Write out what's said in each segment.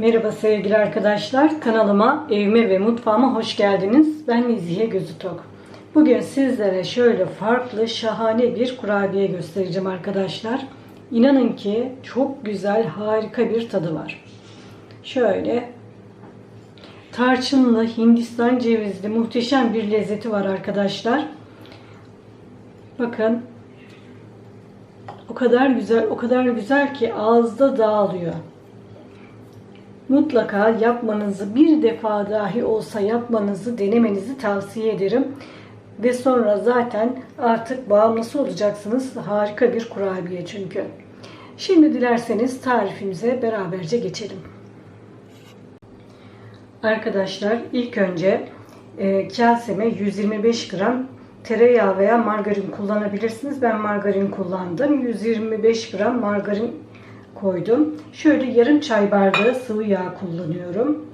Merhaba sevgili arkadaşlar. Kanalıma, evime ve mutfağıma hoş geldiniz. Ben Nezihe Gözütok. Bugün sizlere şöyle farklı, şahane bir kurabiye göstereceğim arkadaşlar. İnanın ki çok güzel, harika bir tadı var. Şöyle tarçınlı, Hindistan cevizli muhteşem bir lezzeti var arkadaşlar. Bakın o kadar güzel, o kadar güzel ki ağızda dağılıyor. Mutlaka yapmanızı bir defa dahi olsa yapmanızı denemenizi tavsiye ederim. Ve sonra zaten artık bağımlısı olacaksınız. Harika bir kurabiye çünkü. Şimdi dilerseniz tarifimize beraberce geçelim. Arkadaşlar ilk önce e, kaseme 125 gram tereyağı veya margarin kullanabilirsiniz. Ben margarin kullandım. 125 gram margarin koydum. Şöyle yarım çay bardağı sıvı yağ kullanıyorum.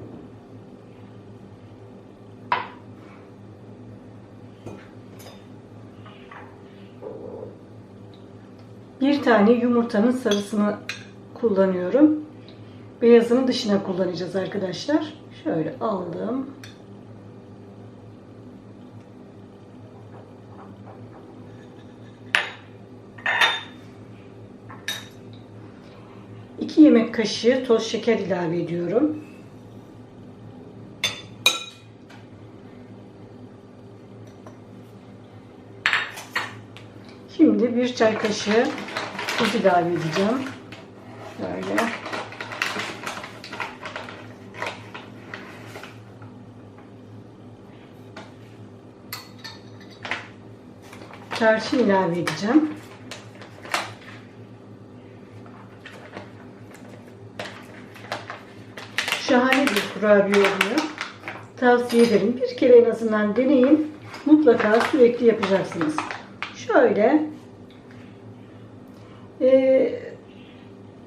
Bir tane yumurtanın sarısını kullanıyorum. Beyazını dışına kullanacağız arkadaşlar. Şöyle aldım. İki yemek kaşığı toz şeker ilave ediyorum. Şimdi bir çay kaşığı tuz ilave edeceğim. Böyle. Tarçın ilave edeceğim. Şahane bir kurabiye oluyor. Tavsiye ederim. Bir kere en azından deneyin. Mutlaka sürekli yapacaksınız. Şöyle ee,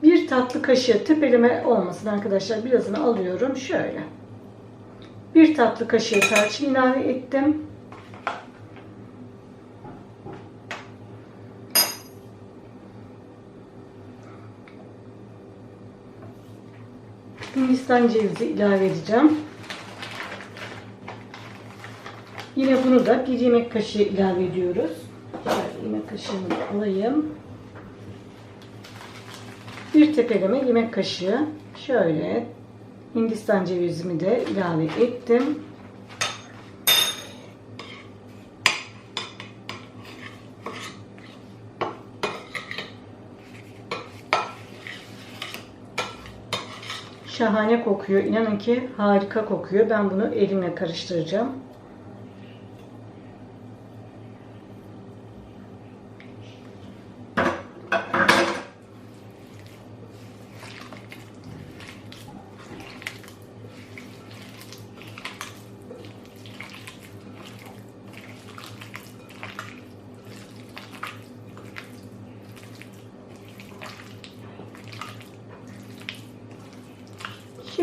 bir tatlı kaşığı tepeleme olmasın arkadaşlar. Birazını alıyorum. Şöyle. Bir tatlı kaşığı tarçın ilave ettim. Hindistan cevizi ilave edeceğim. Yine bunu da bir yemek kaşığı ilave ediyoruz. Şöyle yemek kaşığını alayım. Bir tepeleme yemek kaşığı şöyle Hindistan cevizimi de ilave ettim. Şahane kokuyor. İnanın ki harika kokuyor. Ben bunu elimle karıştıracağım.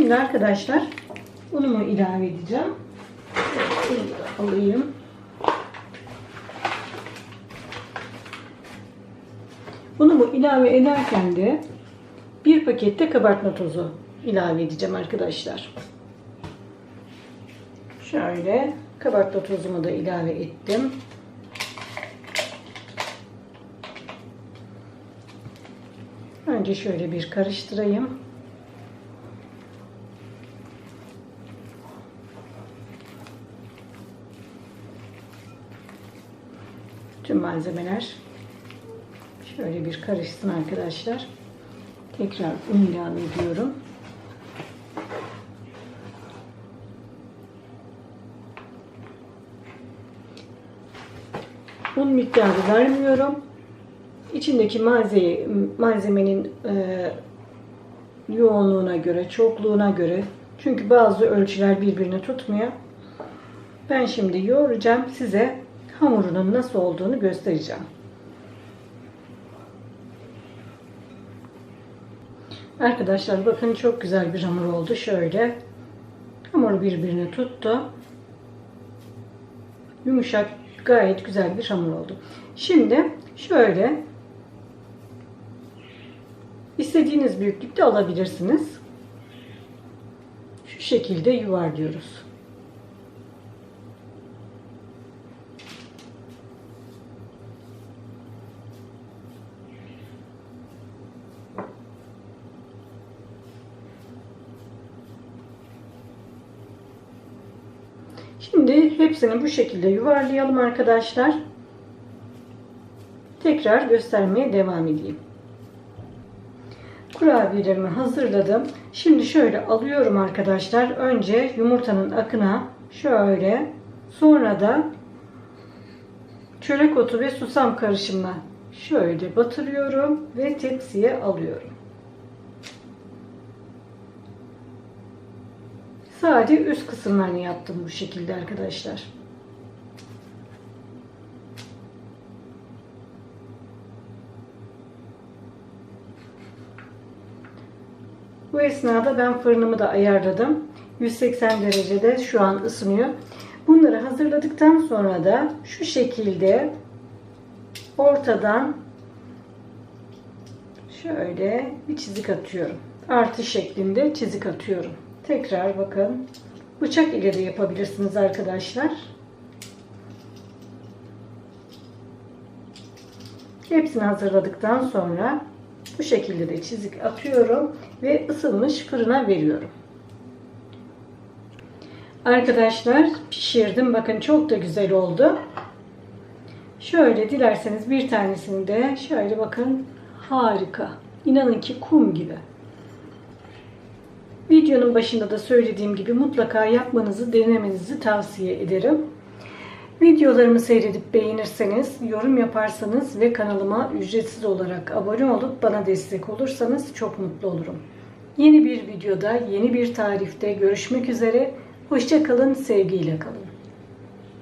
Şimdi arkadaşlar unumu ilave edeceğim. Bunu alayım. Unumu ilave ederken de bir pakette kabartma tozu ilave edeceğim arkadaşlar. Şöyle kabartma tozumu da ilave ettim. Önce şöyle bir karıştırayım. Tüm malzemeler şöyle bir karışsın arkadaşlar. Tekrar un ilave ediyorum. Un miktarı vermiyorum. İçindeki malzeme, malzemenin e, yoğunluğuna göre, çokluğuna göre. Çünkü bazı ölçüler birbirini tutmuyor. Ben şimdi yoğuracağım. Size hamurunun nasıl olduğunu göstereceğim. Arkadaşlar bakın çok güzel bir hamur oldu. Şöyle hamur birbirini tuttu. Yumuşak gayet güzel bir hamur oldu. Şimdi şöyle istediğiniz büyüklükte alabilirsiniz. şu şekilde yuvarlıyoruz. Şimdi hepsini bu şekilde yuvarlayalım arkadaşlar. Tekrar göstermeye devam edeyim. Kurabiyelerimi hazırladım. Şimdi şöyle alıyorum arkadaşlar. Önce yumurtanın akına şöyle sonra da çörek otu ve susam karışımına şöyle batırıyorum ve tepsiye alıyorum. Sadece üst kısımlarını yaptım bu şekilde arkadaşlar. Bu esnada ben fırınımı da ayarladım. 180 derecede şu an ısınıyor. Bunları hazırladıktan sonra da şu şekilde ortadan şöyle bir çizik atıyorum. Artı şeklinde çizik atıyorum. Tekrar bakın. Bıçak ile de yapabilirsiniz arkadaşlar. Hepsini hazırladıktan sonra bu şekilde de çizik atıyorum ve ısınmış fırına veriyorum. Arkadaşlar pişirdim. Bakın çok da güzel oldu. Şöyle dilerseniz bir tanesini de şöyle bakın harika. İnanın ki kum gibi. Videonun başında da söylediğim gibi mutlaka yapmanızı, denemenizi tavsiye ederim. Videolarımı seyredip beğenirseniz, yorum yaparsanız ve kanalıma ücretsiz olarak abone olup bana destek olursanız çok mutlu olurum. Yeni bir videoda, yeni bir tarifte görüşmek üzere. Hoşçakalın, sevgiyle kalın.